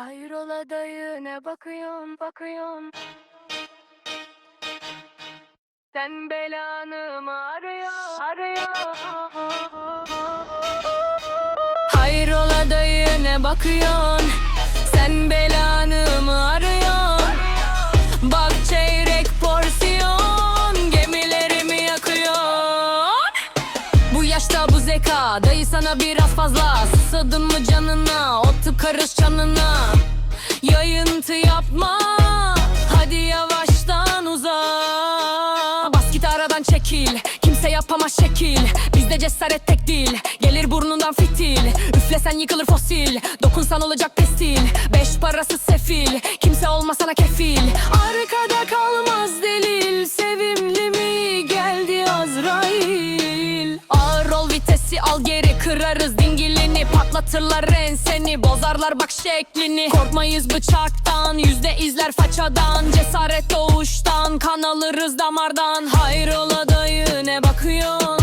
Hayrola dayı ne bakıyorsun bakıyorsun Sen belanı mı arıyor arıyor. Hayrola dayı ne bakıyorsun Sen belanı mı arıyorsun? Bak çeyrek porsiyon Gemilerimi yakıyorsun. Bu yaşta bu zeka Dayı sana biraz fazla Susadın mı canına? Otup karış çanına Yayıntı yapma. Hadi yavaştan uza. Bas git aradan çekil. Kimse yapamaz şekil. Bizde cesaret tek değil Gelir burnundan fitil. Üflesen yıkılır fosil. Dokunsan olacak pestil Beş parası sefil. Kimse olmasana kefil al geri kırarız dingilini Patlatırlar enseni bozarlar bak şeklini. Korkmayız bıçaktan yüzde izler façadan Cesaret doğuştan kan alırız damardan. Hayrola dayı ne bakıyorsun?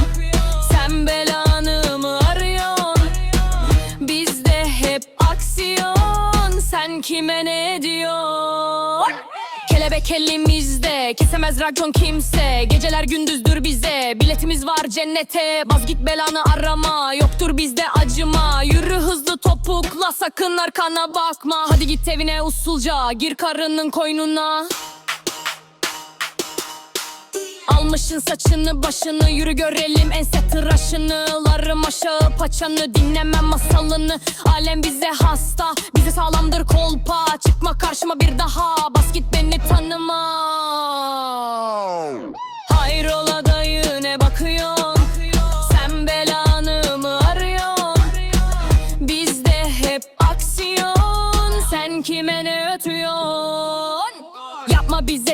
Sen belanı mı arıyorsun? Bizde hep aksiyon Sen kime ne diyorsun Kelebek elimizde Kesemez racon kimse. Geceler gündüzdür bize Biletimiz var cennete. Baz git belanı arama Yoktur bizde acıma. Yürü hızlı topukla Sakın arkana bakma. Hadi git evine usulca Gir karının koynuna Almışın saçını başını yürü görelim. Ense tıraşını Larım aşağı paçanı dinlemem masalını. Alem bize hasta bize sağlamdır kolpa. Çıkma karşıma bir daha bas git beni tanıma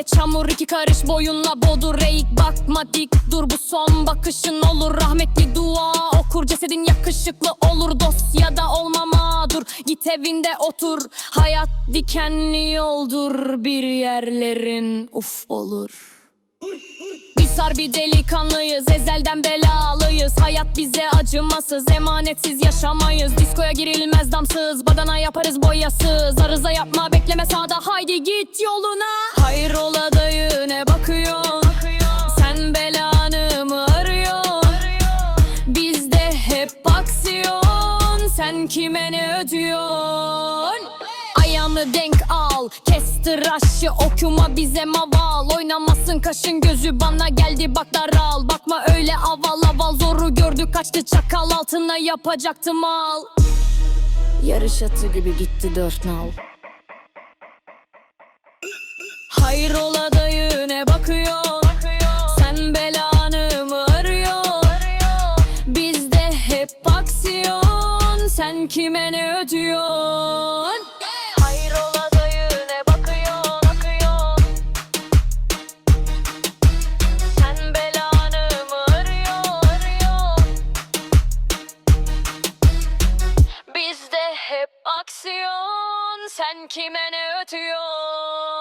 çamur iki karış boyunla bodur. Eğik bakma dik dur bu son bakışın olur. Rahmetli dua okur cesedin yakışıklı olur. Dosyada olma mağdur git evinde otur. Hayat dikenli yoldur bir yerlerin uf olur biz harbi delikanlıyız ezelden belalıyız. Hayat bize acımasız emanetsiz yaşamayız. Diskoya girilmez damsız badana yaparız boyasız. Arıza yapma bekleme sağda haydi git yoluna. Hayrola dayı ne bakıyorsun? Sen belanı mı arıyorsun? Bizde hep aksiyon. Sen kime ne ödüyorsun Ayağını denk al. Kes tıraşı okuma bize maval. Oynamasın kaşın gözü bana geldi bak daral. Bakma öyle aval aval zoru gördü kaçtı çakal. Altına yapacaktı mal. Yarış atı gibi gitti dört nal. Hayrola dayı ne bakıyorsun Sen belanı mı arıyorsun Bizde hep aksiyon. Sen kime ne ödüyorsun Sen kime ne ötüyorsun